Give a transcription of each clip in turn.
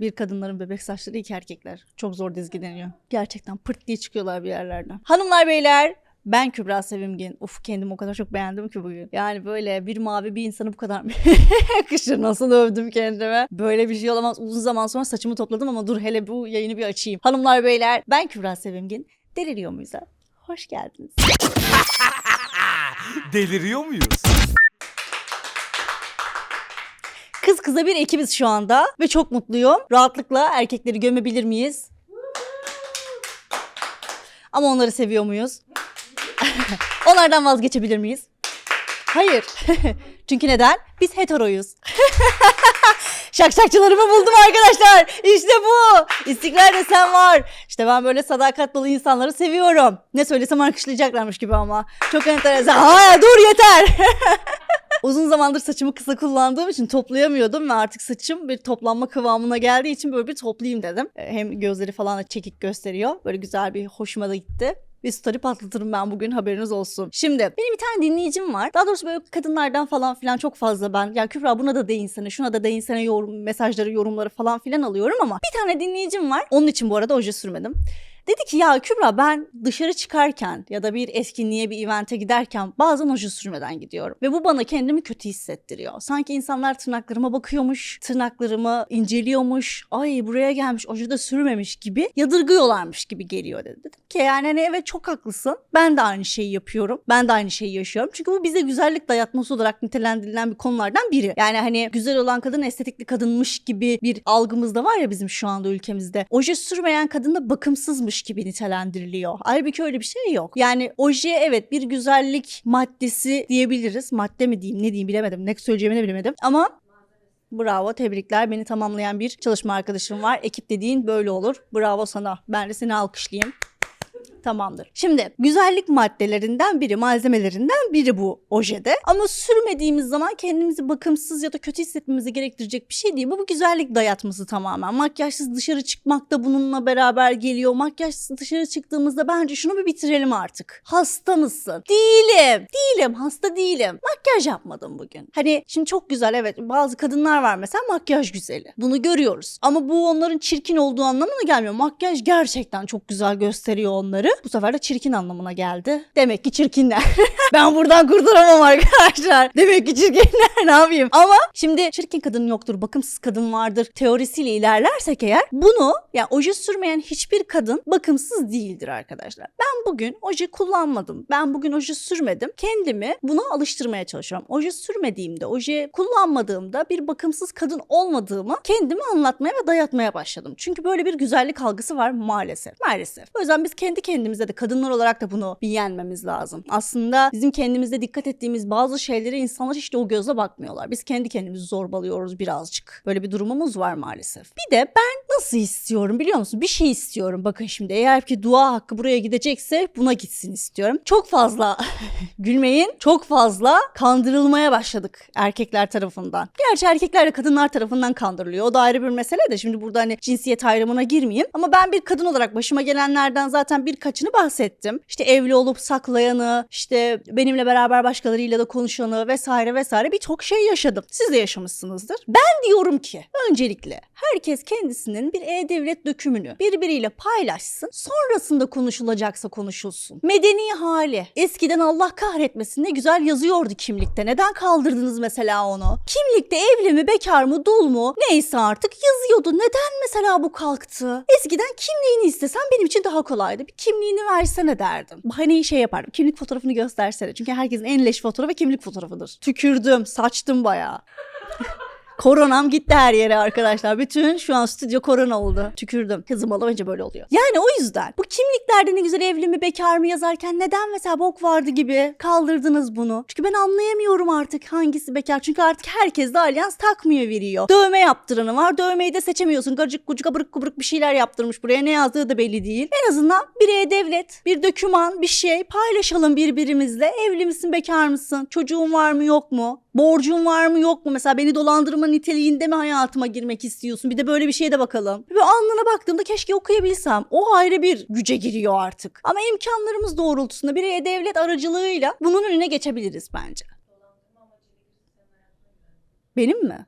Bir kadınların bebek saçları, iki erkekler. Çok zor dizgileniyor. Gerçekten pırt diye çıkıyorlar bir yerlerden. Hanımlar beyler ben Kübra Sevimgin. Uf kendimi o kadar çok beğendim ki bugün. Yani böyle bir mavi bir insanı bu kadar yakışır? Nasıl övdüm kendime. Böyle bir şey olamaz. Uzun zaman sonra saçımı topladım ama dur hele bu yayını bir açayım. Hanımlar beyler ben Kübra Sevimgin. Deliriyor muyuz? Hoş geldiniz. Deliriyor muyuz? Kız kıza bir ekibiz şu anda ve çok mutluyum. Rahatlıkla erkekleri gömebilir miyiz? Ama onları seviyor muyuz? Onlardan vazgeçebilir miyiz? Hayır. Çünkü neden? Biz heteroyuz. Şakşakçılarımı buldum arkadaşlar. İşte bu. İstiklal desen var. İşte ben böyle sadakat dolu insanları seviyorum. Ne söylesem alkışlayacaklarmış gibi ama. Çok enteresan. Ha dur yeter. Uzun zamandır saçımı kısa kullandığım için toplayamıyordum ve artık saçım bir toplanma kıvamına geldiği için böyle bir toplayayım dedim. E, Hem gözleri falan da çekik gösteriyor. Böyle güzel bir hoşuma da gitti. Bir story patlatırım ben bugün haberiniz olsun. Şimdi benim bir tane dinleyicim var. Daha doğrusu böyle kadınlardan falan filan çok fazla ben ya Kübra buna da değinsene şuna da değinsene yorum, mesajları yorumları falan filan alıyorum ama bir tane dinleyicim var. Onun için bu arada oje sürmedim. Dedi ki ya Kübra ben dışarı çıkarken ya da bir etkinliğe bir evente giderken bazen oje sürmeden gidiyorum. Ve bu bana kendimi kötü hissettiriyor. Sanki insanlar tırnaklarıma bakıyormuş, tırnaklarımı inceliyormuş, ay buraya gelmiş oje de sürmemiş gibi yadırgıyorlarmış gibi geliyor dedi. Dedim ki yani hani evet çok haklısın. Ben de aynı şeyi yapıyorum. Ben de aynı şeyi yaşıyorum. Çünkü bu bize güzellik dayatması olarak nitelendirilen bir konulardan biri. Yani hani güzel olan kadın estetikli kadınmış gibi bir algımız da var ya bizim şu anda ülkemizde. Oje sürmeyen kadın da bakımsızmış gibi nitelendiriliyor. Halbuki öyle bir şey yok. Yani oje evet bir güzellik maddesi diyebiliriz. Madde mi diyeyim ne diyeyim bilemedim. Ne söyleyeceğimi de bilemedim. Ama Bravo, tebrikler. Beni tamamlayan bir çalışma arkadaşım var. Ekip dediğin böyle olur. Bravo sana. Ben de seni alkışlayayım. Tamamdır. Şimdi güzellik maddelerinden biri, malzemelerinden biri bu ojede. Ama sürmediğimiz zaman kendimizi bakımsız ya da kötü hissetmemizi gerektirecek bir şey değil. Bu, bu güzellik dayatması tamamen. Makyajsız dışarı çıkmak da bununla beraber geliyor. Makyajsız dışarı çıktığımızda bence şunu bir bitirelim artık. Hasta mısın? Değilim. Değilim. Hasta değilim. Makyaj yapmadım bugün. Hani şimdi çok güzel evet bazı kadınlar var mesela makyaj güzeli. Bunu görüyoruz. Ama bu onların çirkin olduğu anlamına gelmiyor. Makyaj gerçekten çok güzel gösteriyor onları. Bu sefer de çirkin anlamına geldi. Demek ki çirkinler. ben buradan kurtulamam arkadaşlar. Demek ki çirkinler ne yapayım? Ama şimdi çirkin kadın yoktur, bakımsız kadın vardır teorisiyle ilerlersek eğer bunu yani oje sürmeyen hiçbir kadın bakımsız değildir arkadaşlar. Ben bugün oje kullanmadım. Ben bugün oje sürmedim. Kendimi buna alıştırmaya çalışıyorum. Oje sürmediğimde, oje kullanmadığımda bir bakımsız kadın olmadığımı kendime anlatmaya ve dayatmaya başladım. Çünkü böyle bir güzellik algısı var maalesef. Maalesef. O yüzden biz kendi kendimize de kadınlar olarak da bunu bir yenmemiz lazım. Aslında bizim kendimizde dikkat ettiğimiz bazı şeylere insanlar işte o gözle bakmıyorlar. Biz kendi kendimizi zorbalıyoruz birazcık. Böyle bir durumumuz var maalesef. Bir de ben nasıl istiyorum biliyor musun? Bir şey istiyorum. Bakın şimdi eğer ki dua hakkı buraya gidecekse buna gitsin istiyorum. Çok fazla gülmeyin. Çok fazla kandırılmaya başladık erkekler tarafından. Gerçi erkekler de kadınlar tarafından kandırılıyor. O da ayrı bir mesele de şimdi burada hani cinsiyet ayrımına girmeyeyim. Ama ben bir kadın olarak başıma gelenlerden zaten birkaçını bahsettim. İşte evli olup saklayanı, işte benimle beraber başkalarıyla da konuşanı vesaire vesaire birçok şey yaşadım. Siz de yaşamışsınızdır. Ben diyorum ki öncelikle herkes kendisinin bir e-devlet dökümünü birbiriyle paylaşsın. Sonrasında konuşulacaksa konuşulsun. Medeni hali. Eskiden Allah kahretmesin ne güzel yazıyordu kimlikte. Neden kaldırdınız mesela onu? Kimlikte evli mi, bekar mı, dul mu neyse artık yazıyordu. Neden mesela bu kalktı? Eskiden kimliğini istesen benim için daha kolaydı. Bir kimliğini versene derdim. Hani şey yapardım. Kimlik fotoğrafını göstersene. Çünkü herkesin en leş fotoğrafı kimlik fotoğrafıdır. Tükürdüm, saçtım bayağı. Koronam gitti her yere arkadaşlar. Bütün şu an stüdyo korona oldu. Tükürdüm. Kızım olunca böyle oluyor. Yani o yüzden bu kimliklerde ne güzel evli mi bekar mı yazarken neden mesela bok vardı gibi kaldırdınız bunu? Çünkü ben anlayamıyorum artık hangisi bekar. Çünkü artık herkes de alyans takmıyor veriyor. Dövme yaptıranı var. Dövmeyi de seçemiyorsun. Gacık gucuk abırık kubruk bir şeyler yaptırmış buraya. Ne yazdığı da belli değil. En azından bir e-devlet, bir döküman, bir şey paylaşalım birbirimizle. Evli misin, bekar mısın? Çocuğun var mı, yok mu? Borcun var mı yok mu? Mesela beni dolandırma niteliğinde mi hayatıma girmek istiyorsun? Bir de böyle bir şeye de bakalım. Ve alnına baktığımda keşke okuyabilsem. O ayrı bir güce giriyor artık. Ama imkanlarımız doğrultusunda bir e-devlet aracılığıyla bunun önüne geçebiliriz bence. Benim mi?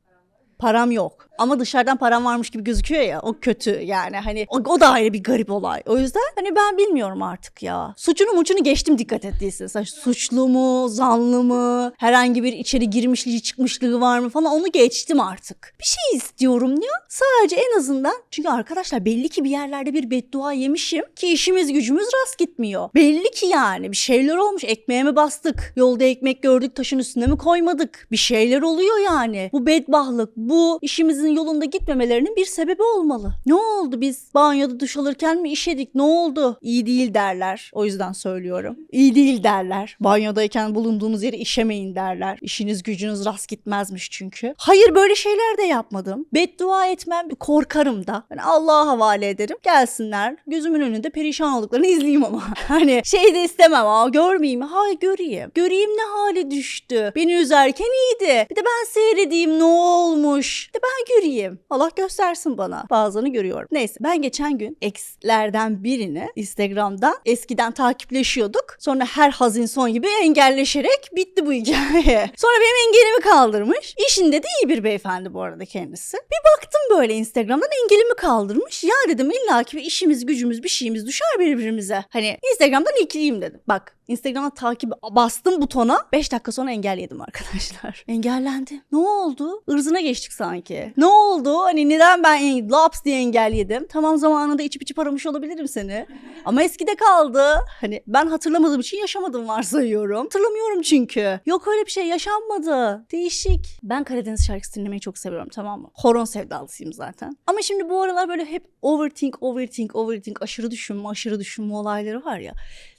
Param yok. Ama dışarıdan param varmış gibi gözüküyor ya. O kötü yani. Hani o, o da ayrı bir garip olay. O yüzden hani ben bilmiyorum artık ya. Suçunu muçunu geçtim dikkat ettiysen. Sen suçlu mu, zanlı mı, herhangi bir içeri girmişliği çıkmışlığı var mı falan onu geçtim artık. Bir şey istiyorum ya. Sadece en azından çünkü arkadaşlar belli ki bir yerlerde bir beddua yemişim ki işimiz gücümüz rast gitmiyor. Belli ki yani bir şeyler olmuş. Ekmeğe mi bastık? Yolda ekmek gördük taşın üstüne mi koymadık? Bir şeyler oluyor yani. Bu bedbahlık, bu işimizin yolunda gitmemelerinin bir sebebi olmalı. Ne oldu biz banyoda duş alırken mi işedik? Ne oldu? İyi değil derler. O yüzden söylüyorum. İyi değil derler. Banyodayken bulunduğunuz yere işemeyin derler. İşiniz gücünüz rast gitmezmiş çünkü. Hayır böyle şeyler de yapmadım. Beddua etmem korkarım da. Yani Allah'a havale ederim. Gelsinler gözümün önünde perişan olduklarını izleyeyim ama. hani şey de istemem ama görmeyeyim. Hayır göreyim. Göreyim ne hale düştü. Beni üzerken iyiydi. Bir de ben seyredeyim ne olmuş. Bir de ben göreyim. Allah göstersin bana. Bazılarını görüyorum. Neyse ben geçen gün exlerden birini Instagram'dan eskiden takipleşiyorduk. Sonra her hazin son gibi engelleşerek bitti bu hikaye. Sonra benim engelimi kaldırmış. İşinde de iyi bir beyefendi bu arada kendisi. Bir baktım böyle Instagram'dan engelimi kaldırmış. Ya dedim illaki bir işimiz gücümüz bir şeyimiz düşer birbirimize. Hani Instagram'dan ikiliyim dedim. Bak Instagram'a takip bastım butona. 5 dakika sonra engel yedim arkadaşlar. Engellendim. Ne oldu? Irzına geçtik sanki. Ne oldu? Hani neden ben en- laps diye engel yedim? Tamam zamanında içip içip aramış olabilirim seni. Ama eskide kaldı. Hani ben hatırlamadığım için yaşamadım varsayıyorum. Hatırlamıyorum çünkü. Yok öyle bir şey yaşanmadı. Değişik. Ben Karadeniz şarkısı dinlemeyi çok seviyorum tamam mı? Horon sevdalısıyım zaten. Ama şimdi bu aralar böyle hep overthink, overthink, overthink, aşırı düşünme, aşırı düşünme olayları var ya.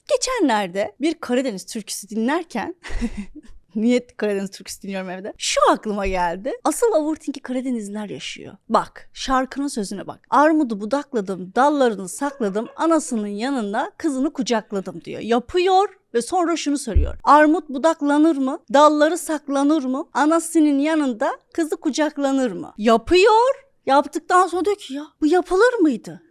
Geçenlerde bir Karadeniz türküsü dinlerken Niye Karadeniz türküsü dinliyorum evde? Şu aklıma geldi. Asıl overthink'i Karadenizliler yaşıyor. Bak şarkının sözüne bak. Armudu budakladım, dallarını sakladım, anasının yanında kızını kucakladım diyor. Yapıyor ve sonra şunu soruyor. Armut budaklanır mı? Dalları saklanır mı? Anasının yanında kızı kucaklanır mı? Yapıyor. Yaptıktan sonra diyor ki ya bu yapılır mıydı?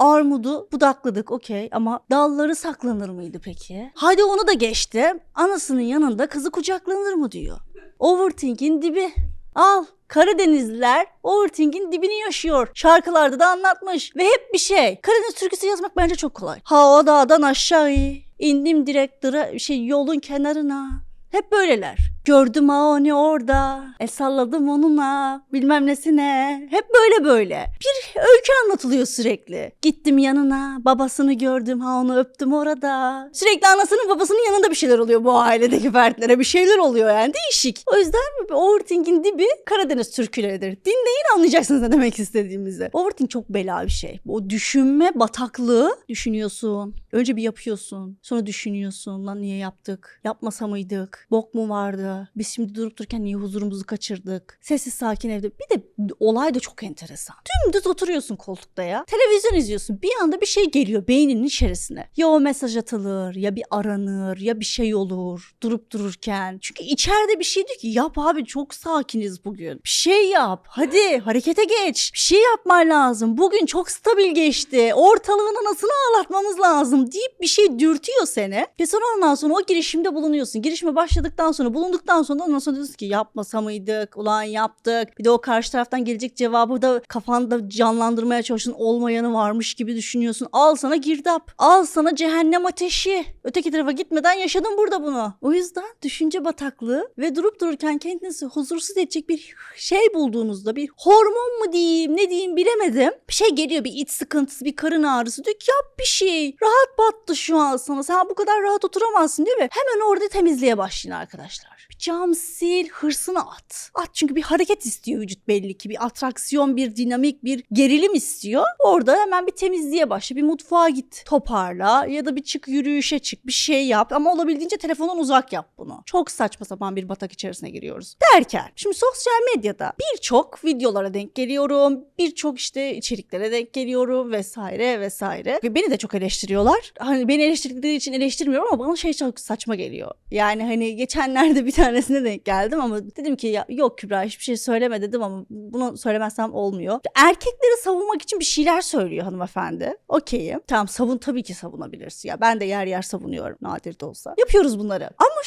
Armudu budakladık okey ama dalları saklanır mıydı peki? Hadi onu da geçti. Anasının yanında kızı kucaklanır mı diyor. Overthink'in dibi. Al Karadenizliler overthink'in dibini yaşıyor. Şarkılarda da anlatmış. Ve hep bir şey. Karadeniz türküsü yazmak bence çok kolay. Ha o dağdan aşağı indim direkt dıra, şey yolun kenarına. Hep böyleler. Gördüm ha onu orada. El salladım onunla. Bilmem nesine. Hep böyle böyle. Bir öykü anlatılıyor sürekli. Gittim yanına. Babasını gördüm. Ha onu öptüm orada. Sürekli anasının babasının yanında bir şeyler oluyor bu ailedeki fertlere. Bir şeyler oluyor yani. Değişik. O yüzden overthink'in dibi Karadeniz türküleridir. Dinleyin anlayacaksınız ne demek istediğimizi. Overthink çok bela bir şey. O düşünme bataklığı düşünüyorsun. Önce bir yapıyorsun. Sonra düşünüyorsun. Lan niye yaptık? Yapmasa mıydık? Bok mu vardı? Biz şimdi durup dururken niye huzurumuzu kaçırdık? Sessiz sakin evde. Bir de olay da çok enteresan. Dümdüz oturuyorsun koltukta ya. Televizyon izliyorsun. Bir anda bir şey geliyor beyninin içerisine. Ya o mesaj atılır, ya bir aranır, ya bir şey olur durup dururken. Çünkü içeride bir şey diyor ki yap abi çok sakiniz bugün. Bir şey yap. Hadi harekete geç. Bir şey yapman lazım. Bugün çok stabil geçti. Ortalığın anasını ağlatmamız lazım deyip bir şey dürtüyor seni. Ve sonra ondan sonra o girişimde bulunuyorsun. Girişime başladıktan sonra bulunduktan sonra ondan sonra diyorsun ki yapmasa mıydık? Ulan yaptık. Bir de o karşı taraftan gelecek cevabı da kafanda canlandırmaya çalışıyorsun. Olmayanı varmış gibi düşünüyorsun. Al sana girdap. Al sana cehennem ateşi. Öteki tarafa gitmeden yaşadın burada bunu. O yüzden düşünce bataklığı ve durup dururken kendinizi huzursuz edecek bir şey bulduğunuzda bir hormon mu diyeyim ne diyeyim bilemedim. Bir şey geliyor bir iç sıkıntısı bir karın ağrısı diyor ki yap bir şey. Rahat battı şu an sana. Sen bu kadar rahat oturamazsın diyor ve hemen orada temizliğe başlayın arkadaşlar. Cam sil, hırsını at. At çünkü bir hareket istiyor vücut belli ki. Bir atraksiyon, bir dinamik, bir gerilim istiyor. Orada hemen bir temizliğe başla. Bir mutfağa git. Toparla ya da bir çık yürüyüşe çık. Bir şey yap ama olabildiğince telefondan uzak yap bunu. Çok saçma sapan bir batak içerisine giriyoruz. Derken şimdi sosyal medyada birçok videolara denk geliyorum. Birçok işte içeriklere denk geliyorum vesaire vesaire. Ve beni de çok eleştiriyorlar. Hani beni eleştirdikleri için eleştirmiyorum ama bana şey çok saçma geliyor. Yani hani geçenlerde bir tanesine denk geldim ama dedim ki ya yok Kübra hiçbir şey söyleme dedim ama bunu söylemezsem olmuyor. Erkekleri savunmak için bir şeyler söylüyor hanımefendi. Okeyim. Tamam savun tabii ki savunabilirsin. Ya ben de yer yer savunuyorum nadir de olsa. Yapıyoruz bunları. Ama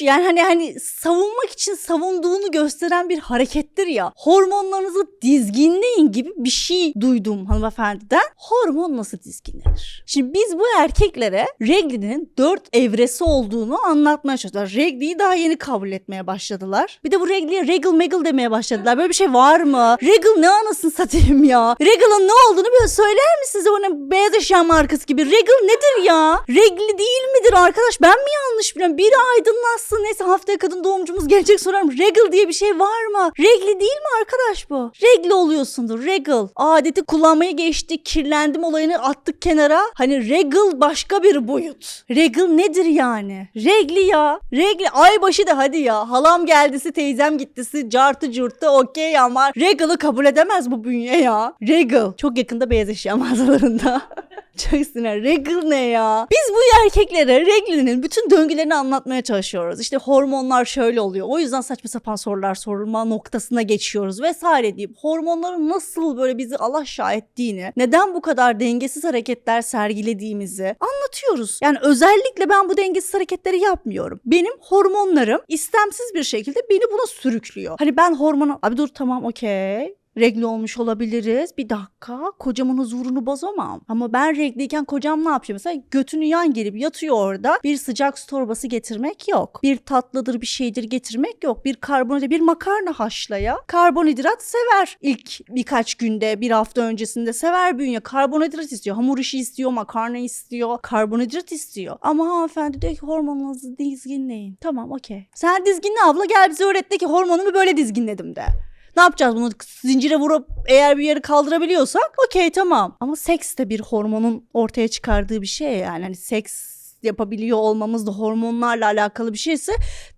yani hani hani savunmak için savunduğunu gösteren bir harekettir ya. Hormonlarınızı dizginleyin gibi bir şey duydum hanımefendiden. Hormon nasıl dizginlenir? Şimdi biz bu erkeklere reglinin dört evresi olduğunu anlatmaya çalıştılar. Regliyi daha yeni kabul etmeye başladılar. Bir de bu regliye regal megal demeye başladılar. Böyle bir şey var mı? Regal ne anasını satayım ya? Regal'ın ne olduğunu böyle söyler mi size ona beyaz eşya markası gibi? Regal nedir ya? Regli değil midir arkadaş? Ben mi yanlış biliyorum? Biri aydınlatsın. Neyse haftaya kadın doğumcumuz gelecek sorarım. Regal diye bir şey var mı? Regli değil mi arkadaş bu? Regli oluyorsundur. Regal. Adeti kullanmayı geçtik. Kirlendim olayını attık kenara. Hani regal başka bir boyut. Regal nedir yani? Regli ya. Regli. Aybaşı da hadi ya. Halam geldisi teyzem gittisi. Cartı curtu okey ama regal'ı kabul edemez bu bünye ya. Regal. Çok yakında beyaz eşya mağazalarında. Çok sinir. Regal ne ya? Biz bu erkeklere reglinin bütün döngülerini anlatmaya çalışıyoruz. İşte hormonlar şöyle oluyor. O yüzden saçma sapan sorular sorulma noktasına geçiyoruz vesaire deyip hormonların nasıl böyle bizi alaşağı ettiğini, neden bu kadar dengesiz hareketler sergilediğimizi anlatıyoruz. Yani özellikle ben bu dengesiz hareketleri yapmıyorum. Benim hormonlarım istemsiz bir şekilde beni buna sürüklüyor. Hani ben hormona... Abi dur tamam okey regli olmuş olabiliriz. Bir dakika kocamın huzurunu bozamam. Ama ben regliyken kocam ne yapıyor? Mesela götünü yan gelip yatıyor orada. Bir sıcak su torbası getirmek yok. Bir tatlıdır bir şeydir getirmek yok. Bir karbonhidrat bir makarna haşlaya. Karbonhidrat sever. İlk birkaç günde bir hafta öncesinde sever bünye. Karbonhidrat istiyor. Hamur işi istiyor. Makarna istiyor. Karbonhidrat istiyor. Ama hanımefendi diyor ki hormonunuzu dizginleyin. Tamam okey. Sen dizginle abla gel bize öğret de ki hormonumu böyle dizginledim de. Ne yapacağız bunu zincire vurup eğer bir yeri kaldırabiliyorsak okey tamam. Ama seks de bir hormonun ortaya çıkardığı bir şey yani. Hani seks yapabiliyor olmamız da hormonlarla alakalı bir şeyse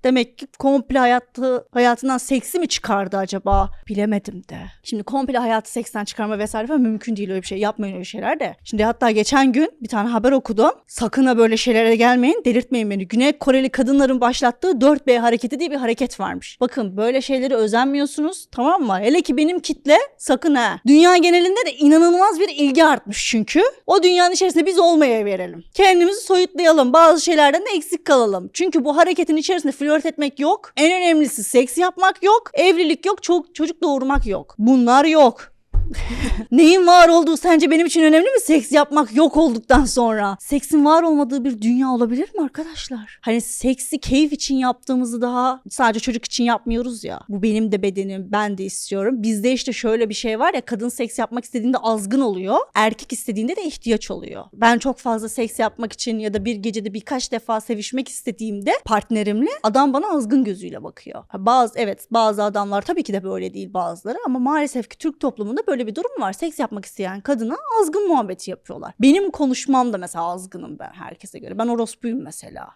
demek ki komple hayatı, hayatından seksi mi çıkardı acaba? Bilemedim de. Şimdi komple hayatı seksten çıkarma vesaire falan mümkün değil öyle bir şey. Yapmayın öyle şeyler de. Şimdi hatta geçen gün bir tane haber okudum. Sakın ha böyle şeylere gelmeyin. Delirtmeyin beni. Güney Koreli kadınların başlattığı 4B hareketi diye bir hareket varmış. Bakın böyle şeyleri özenmiyorsunuz tamam mı? Hele ki benim kitle sakın ha. Dünya genelinde de inanılmaz bir ilgi artmış çünkü. O dünyanın içerisinde biz olmaya verelim. Kendimizi soyutlayalım. Bazı şeylerden de eksik kalalım. Çünkü bu hareketin içerisinde flört etmek yok. En önemlisi seks yapmak yok. Evlilik yok. Çok çocuk doğurmak yok. Bunlar yok. Neyin var olduğu sence benim için önemli mi? Seks yapmak yok olduktan sonra. Seksin var olmadığı bir dünya olabilir mi arkadaşlar? Hani seksi keyif için yaptığımızı daha sadece çocuk için yapmıyoruz ya. Bu benim de bedenim, ben de istiyorum. Bizde işte şöyle bir şey var ya kadın seks yapmak istediğinde azgın oluyor. Erkek istediğinde de ihtiyaç oluyor. Ben çok fazla seks yapmak için ya da bir gecede birkaç defa sevişmek istediğimde partnerimle adam bana azgın gözüyle bakıyor. Bazı evet bazı adamlar tabii ki de böyle değil bazıları ama maalesef ki Türk toplumunda böyle bir durum var. Seks yapmak isteyen kadına azgın muhabbeti yapıyorlar. Benim konuşmam da mesela azgınım ben herkese göre. Ben orospuyum mesela.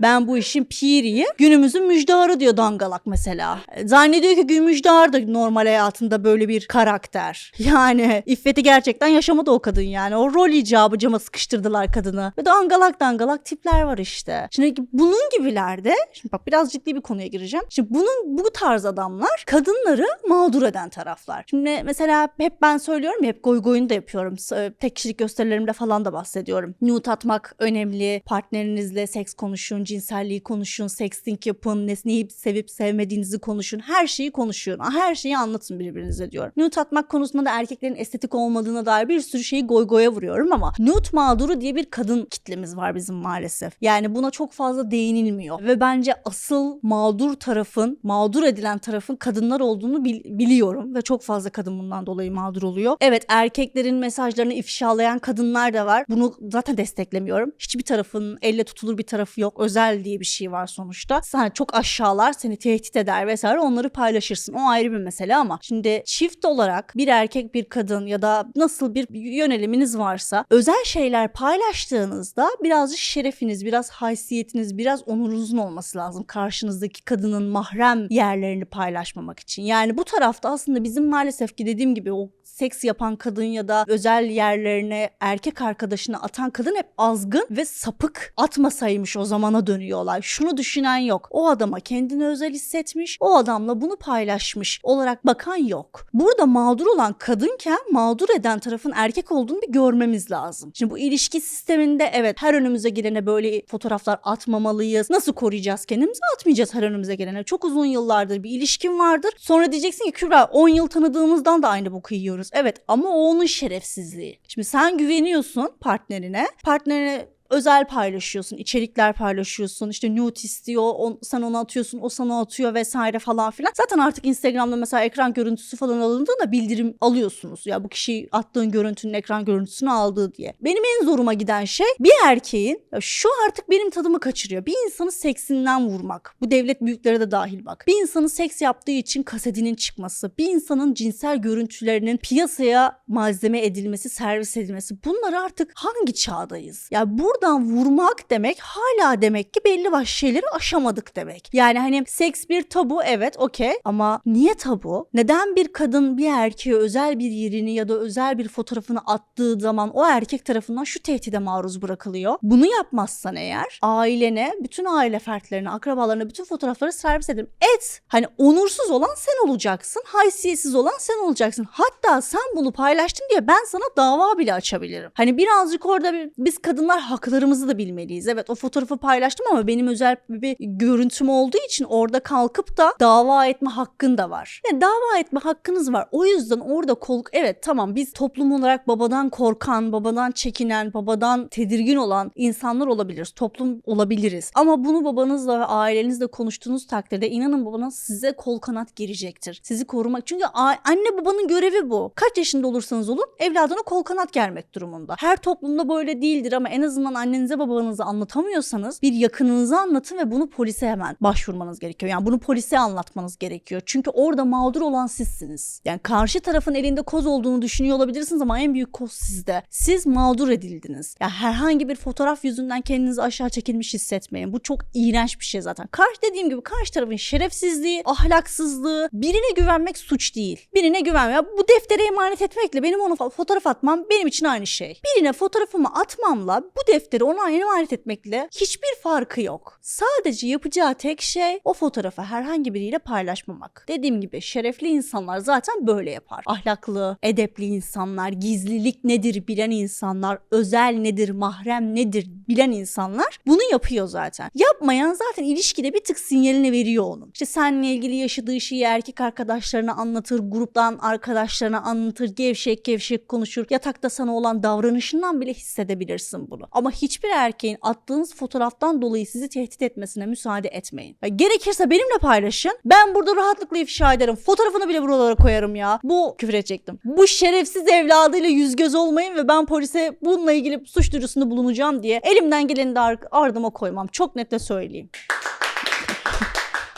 Ben bu işin piriyim. Günümüzün müjdarı diyor dangalak mesela. Zannediyor ki gün müjdar da normal hayatında böyle bir karakter. Yani iffeti gerçekten yaşamadı o kadın yani. O rol icabı cama sıkıştırdılar kadını. Ve dangalak dangalak tipler var işte. Şimdi bunun gibilerde, şimdi bak biraz ciddi bir konuya gireceğim. Şimdi bunun bu tarz adamlar kadınları mağdur eden taraflar. Şimdi mesela hep ben söylüyorum hep goy goyunu da yapıyorum. Tek kişilik gösterilerimde falan da bahsediyorum. Nude atmak önemli. Partnerinizle seks konuşun, cinselliği konuşun, sexting yapın, nesneyi sevip sevmediğinizi konuşun. Her şeyi konuşun. Her şeyi anlatın birbirinize diyorum. Nude atmak konusunda da erkeklerin estetik olmadığına dair bir sürü şeyi goy goya vuruyorum ama nude mağduru diye bir kadın kitlemiz var bizim maalesef. Yani buna çok fazla değinilmiyor. Ve bence asıl mağdur tarafın, mağdur edilen tarafın kadınlar olduğunu bil- biliyorum. Ve çok fazla kadın bundan dolayı mağdur oluyor. Evet erkeklerin mesajlarını ifşalayan kadınlar da var. Bunu zaten desteklemiyorum. Hiçbir tarafın elle tutulur bir tarafı yok. Özel diye bir şey var sonuçta. Sen çok aşağılar, seni tehdit eder vesaire onları paylaşırsın. O ayrı bir mesele ama şimdi çift olarak bir erkek bir kadın ya da nasıl bir yöneliminiz varsa özel şeyler paylaştığınızda birazcık şerefiniz, biraz haysiyetiniz, biraz onurunuzun olması lazım karşınızdaki kadının mahrem yerlerini paylaşmamak için. Yani bu tarafta aslında bizim maalesef ki dediğim gibi o seks yapan kadın ya da özel yerlerine erkek arkadaşını atan kadın hep azgın ve sapık atmasaymış o zaman kahramana dönüyor. Şunu düşünen yok. O adama kendini özel hissetmiş. O adamla bunu paylaşmış olarak bakan yok. Burada mağdur olan kadınken mağdur eden tarafın erkek olduğunu bir görmemiz lazım. Şimdi bu ilişki sisteminde evet her önümüze gelene böyle fotoğraflar atmamalıyız. Nasıl koruyacağız kendimizi? Atmayacağız her önümüze gelene. Çok uzun yıllardır bir ilişkin vardır. Sonra diyeceksin ki Kübra 10 yıl tanıdığımızdan da aynı boku yiyoruz. Evet ama o onun şerefsizliği. Şimdi sen güveniyorsun partnerine. Partnerine özel paylaşıyorsun, içerikler paylaşıyorsun, işte nude istiyor, on, sen ona atıyorsun, o sana atıyor vesaire falan filan. Zaten artık Instagram'da mesela ekran görüntüsü falan alındığında bildirim alıyorsunuz. Ya bu kişi attığın görüntünün ekran görüntüsünü aldığı diye. Benim en zoruma giden şey bir erkeğin şu artık benim tadımı kaçırıyor. Bir insanı seksinden vurmak. Bu devlet büyükleri de dahil bak. Bir insanın seks yaptığı için kasetinin çıkması, bir insanın cinsel görüntülerinin piyasaya malzeme edilmesi, servis edilmesi. Bunlar artık hangi çağdayız? Ya buradan vurmak demek hala demek ki belli başlı şeyleri aşamadık demek. Yani hani seks bir tabu evet okey ama niye tabu? Neden bir kadın bir erkeğe özel bir yerini ya da özel bir fotoğrafını attığı zaman o erkek tarafından şu tehdide maruz bırakılıyor? Bunu yapmazsan eğer ailene, bütün aile fertlerine, akrabalarına bütün fotoğrafları servis ederim. Et. Hani onursuz olan sen olacaksın. Haysiyetsiz olan sen olacaksın. Hatta sen bunu paylaştın diye ben sana dava bile açabilirim. Hani birazcık orada bir, biz kadınlar haklarımızı da bilmeliyiz. Evet o fotoğrafı paylaştım ama benim özel bir görüntüm olduğu için orada kalkıp da dava etme hakkın da var. Yani dava etme hakkınız var. O yüzden orada kol evet tamam biz toplum olarak babadan korkan, babadan çekinen, babadan tedirgin olan insanlar olabiliriz. Toplum olabiliriz. Ama bunu babanızla ve ailenizle konuştuğunuz takdirde inanın babanız size kol kanat girecektir. Sizi korumak. Çünkü anne babanın görevi bu. Kaç yaşında olursanız olun evladına kol kanat germek durumunda. Her toplumda böyle değildir ama en azından annenize babanıza anlatamıyorsanız bir yakınınıza anlatın ve bunu polise hemen başvurmanız gerekiyor. Yani bunu polise anlatmanız gerekiyor. Çünkü orada mağdur olan sizsiniz. Yani karşı tarafın elinde koz olduğunu düşünüyor olabilirsiniz ama en büyük koz sizde. Siz mağdur edildiniz. Yani herhangi bir fotoğraf yüzünden kendinizi aşağı çekilmiş hissetmeyin. Bu çok iğrenç bir şey zaten. Karşı dediğim gibi karşı tarafın şerefsizliği, ahlaksızlığı, birine güvenmek suç değil. Birine güven. Ya bu deftere emanet etmekle benim onu fo- fotoğraf atmam benim için aynı şey. Birine fotoğrafımı atmamla bu defteri ona emanet etmekle hiçbir farkı yok. Sadece yapacağı tek şey o fotoğrafı herhangi biriyle paylaşmamak. Dediğim gibi şerefli insanlar zaten böyle yapar. Ahlaklı, edepli insanlar, gizlilik nedir bilen insanlar, özel nedir, mahrem nedir bilen insanlar bunu yapıyor zaten. Yapmayan zaten ilişkide bir tık sinyalini veriyor onun. İşte seninle ilgili yaşadığı şeyi erkek arkadaşlarına anlatır, gruptan arkadaşlarına anlatır, gevşek gevşek konuşur. Yatakta sana olan davranışından bile hissedebilirsin bunu. Ama hiçbir erkeğin attığınız fotoğraftan dolayı sizi tehdit etmesine müsaade etmeyin. Ya gerekirse benimle paylaşın. Ben burada rahatlıkla ifşa ederim. Fotoğrafını bile buralara koyarım ya. Bu küfür edecektim. Bu şerefsiz evladıyla yüz göz olmayın ve ben polise bununla ilgili suç duyurusunda bulunacağım diye elimden geleni de ar- ardıma koymam. Çok net de söyleyeyim.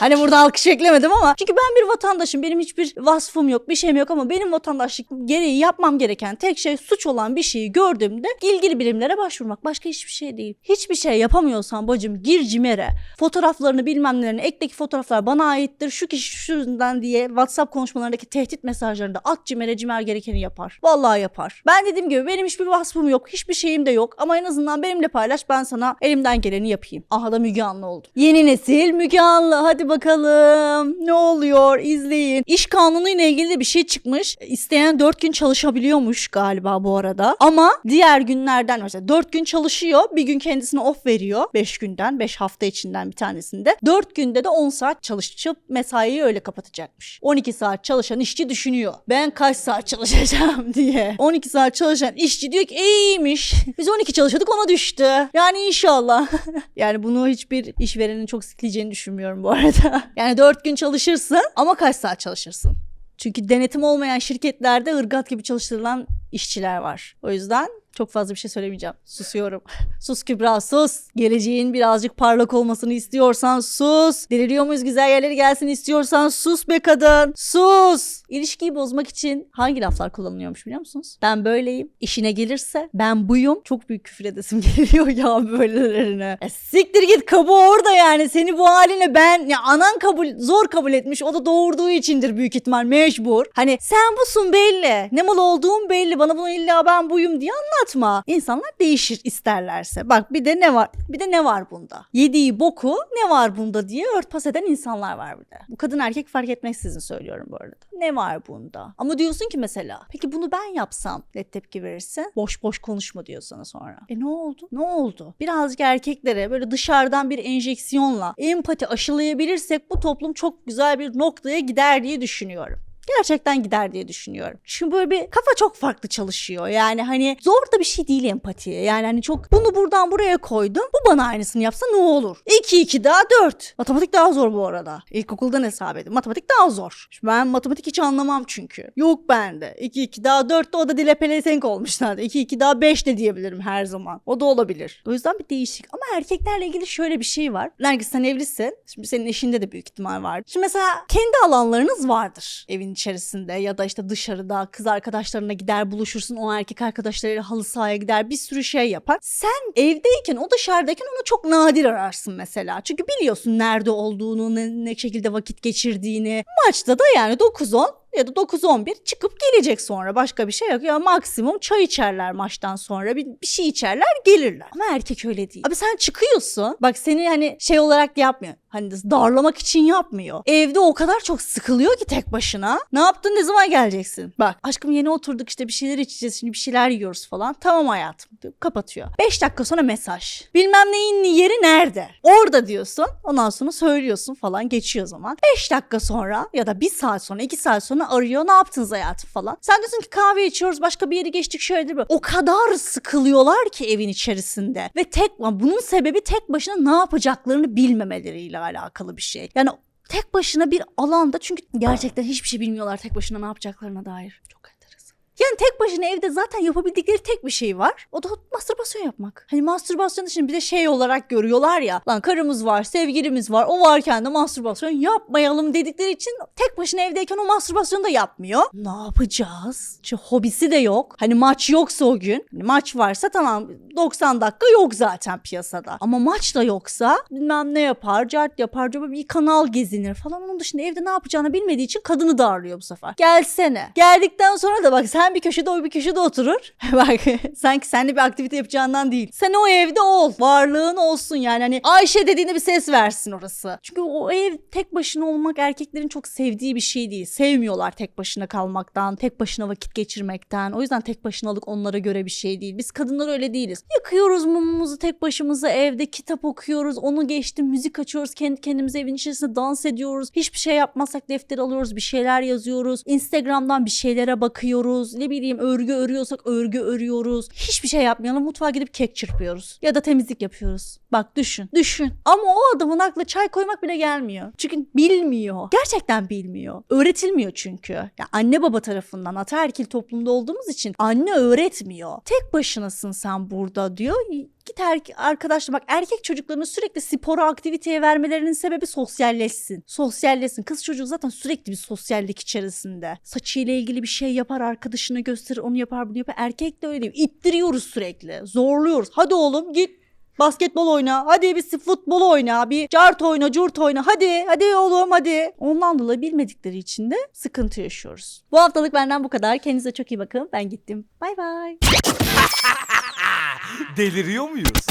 Hani burada alkış eklemedim ama çünkü ben bir vatandaşım. Benim hiçbir vasfım yok, bir şeyim yok ama benim vatandaşlık gereği yapmam gereken tek şey suç olan bir şeyi gördüğümde ilgili birimlere başvurmak. Başka hiçbir şey değil. Hiçbir şey yapamıyorsan bacım gir cimere. Fotoğraflarını bilmem nelerini ekteki fotoğraflar bana aittir. Şu kişi şu yüzden diye WhatsApp konuşmalarındaki tehdit mesajlarında at cimere cimer gerekeni yapar. Vallahi yapar. Ben dediğim gibi benim hiçbir vasfım yok. Hiçbir şeyim de yok. Ama en azından benimle paylaş ben sana elimden geleni yapayım. Aha da Müge Anlı oldum. Yeni nesil Müge Anlı. Hadi bakalım. Ne oluyor? İzleyin. İş kanunu ile ilgili bir şey çıkmış. İsteyen 4 gün çalışabiliyormuş galiba bu arada. Ama diğer günlerden mesela 4 gün çalışıyor. Bir gün kendisine off veriyor. 5 günden, 5 hafta içinden bir tanesinde. 4 günde de 10 saat çalışıp mesaiyi öyle kapatacakmış. 12 saat çalışan işçi düşünüyor. Ben kaç saat çalışacağım diye. 12 saat çalışan işçi diyor ki iyiymiş. Biz 12 çalışıyorduk ona düştü. Yani inşallah. yani bunu hiçbir işverenin çok sikleyeceğini düşünmüyorum bu arada. Yani 4 gün çalışırsın ama kaç saat çalışırsın? Çünkü denetim olmayan şirketlerde ırgat gibi çalıştırılan işçiler var. O yüzden çok fazla bir şey söylemeyeceğim. Susuyorum. sus Kübra sus. Geleceğin birazcık parlak olmasını istiyorsan sus. Deliriyor muyuz güzel yerleri gelsin istiyorsan sus be kadın. Sus. İlişkiyi bozmak için hangi laflar kullanılıyormuş biliyor musunuz? Ben böyleyim. İşine gelirse ben buyum. Çok büyük küfür edesim geliyor ya böylelerine. E, siktir git kabuğu orada yani. Seni bu haline ben ya anan kabul zor kabul etmiş. O da doğurduğu içindir büyük ihtimal mecbur. Hani sen busun belli. Ne mal olduğun belli. Bana bunu illa ben buyum diye anlatma. İnsanlar değişir isterlerse. Bak bir de ne var? Bir de ne var bunda? Yediği boku ne var bunda diye örtbas eden insanlar var bir de. Bu kadın erkek fark etmeksizin söylüyorum bu arada. Ne var bunda? Ama diyorsun ki mesela peki bunu ben yapsam ne tepki verirsin? Boş boş konuşma diyor sana sonra. E ne oldu? Ne oldu? Birazcık erkeklere böyle dışarıdan bir enjeksiyonla empati aşılayabilirsek bu toplum çok güzel bir noktaya gider diye düşünüyorum gerçekten gider diye düşünüyorum. Çünkü böyle bir kafa çok farklı çalışıyor. Yani hani zor da bir şey değil empatiye. Yani hani çok bunu buradan buraya koydum. Bu bana aynısını yapsa ne olur? 2 2 daha 4. Matematik daha zor bu arada. İlkokuldan hesap edin. Matematik daha zor. Şimdi ben matematik hiç anlamam çünkü. Yok bende. 2 2 daha 4 de o da dile pelesenk olmuş zaten. 2 2 daha 5 de diyebilirim her zaman. O da olabilir. O yüzden bir değişik. Ama erkeklerle ilgili şöyle bir şey var. Nergis sen evlisin. Şimdi senin eşinde de büyük ihtimal var. Şimdi mesela kendi alanlarınız vardır evin içerisinde ya da işte dışarıda kız arkadaşlarına gider buluşursun o erkek arkadaşlarıyla halı sahaya gider bir sürü şey yapar. Sen evdeyken o dışarıdayken onu çok nadir ararsın mesela. Çünkü biliyorsun nerede olduğunu ne, ne şekilde vakit geçirdiğini. Maçta da yani 9-10 ya da 9-11 çıkıp gelecek sonra başka bir şey yok. Ya maksimum çay içerler maçtan sonra bir, bir şey içerler gelirler. Ama erkek öyle değil. Abi sen çıkıyorsun bak seni hani şey olarak yapmıyor. Hani darlamak için yapmıyor. Evde o kadar çok sıkılıyor ki tek başına. Ne yaptın ne zaman geleceksin? Bak aşkım yeni oturduk işte bir şeyler içeceğiz şimdi bir şeyler yiyoruz falan. Tamam hayatım diyor, kapatıyor. 5 dakika sonra mesaj. Bilmem neyin yeri nerede? Orada diyorsun. Ondan sonra söylüyorsun falan geçiyor zaman. 5 dakika sonra ya da 1 saat sonra 2 saat sonra arıyor ne yaptınız hayatım falan. Sen diyorsun ki kahve içiyoruz başka bir yere geçtik şöyle böyle. O kadar sıkılıyorlar ki evin içerisinde. Ve tek bunun sebebi tek başına ne yapacaklarını bilmemeleriyle alakalı bir şey. Yani tek başına bir alanda çünkü gerçekten hiçbir şey bilmiyorlar tek başına ne yapacaklarına dair. Çok. Yani tek başına evde zaten yapabildikleri tek bir şey var. O da mastürbasyon yapmak. Hani mastürbasyon için bir de şey olarak görüyorlar ya. Lan karımız var, sevgilimiz var. O varken de mastürbasyon yapmayalım dedikleri için tek başına evdeyken o mastürbasyonu da yapmıyor. Ne yapacağız? Çünkü hobisi de yok. Hani maç yoksa o gün. Hani maç varsa tamam 90 dakika yok zaten piyasada. Ama maç da yoksa bilmem ne yapar, cart yapar, bir kanal gezinir falan. Onun dışında evde ne yapacağını bilmediği için kadını darlıyor bu sefer. Gelsene. Geldikten sonra da bak sen bir köşede o bir köşede oturur. bak sanki seninle bir aktivite yapacağından değil. Sen o evde ol. Varlığın olsun yani. Hani Ayşe dediğinde bir ses versin orası. Çünkü o ev tek başına olmak erkeklerin çok sevdiği bir şey değil. Sevmiyorlar tek başına kalmaktan, tek başına vakit geçirmekten. O yüzden tek başınalık onlara göre bir şey değil. Biz kadınlar öyle değiliz. Yakıyoruz mumumuzu tek başımıza evde kitap okuyoruz. Onu geçtim müzik açıyoruz. Kendi kendimize evin içerisinde dans ediyoruz. Hiçbir şey yapmazsak defter alıyoruz. Bir şeyler yazıyoruz. Instagram'dan bir şeylere bakıyoruz. Ne bileyim örgü örüyorsak örgü örüyoruz. Hiçbir şey yapmayalım. Mutfağa gidip kek çırpıyoruz. Ya da temizlik yapıyoruz. Bak düşün. Düşün. Ama o adamın aklına çay koymak bile gelmiyor. Çünkü bilmiyor. Gerçekten bilmiyor. Öğretilmiyor çünkü. Ya anne baba tarafından ataerkil toplumda olduğumuz için anne öğretmiyor. Tek başınasın sen burada diyor. Git erkek arkadaşlar bak erkek çocuklarını sürekli spora aktiviteye vermelerinin sebebi sosyalleşsin. Sosyalleşsin. Kız çocuğu zaten sürekli bir sosyallik içerisinde. Saçıyla ilgili bir şey yapar arkadaşına gösterir onu yapar bunu yapar. Erkek de öyle değil. İttiriyoruz sürekli. Zorluyoruz. Hadi oğlum git Basketbol oyna. Hadi bir futbol oyna. Bir cart oyna, curt oyna. Hadi, hadi oğlum hadi. Ondan dolayı bilmedikleri için de sıkıntı yaşıyoruz. Bu haftalık benden bu kadar. Kendinize çok iyi bakın. Ben gittim. Bay bay. Deliriyor muyuz?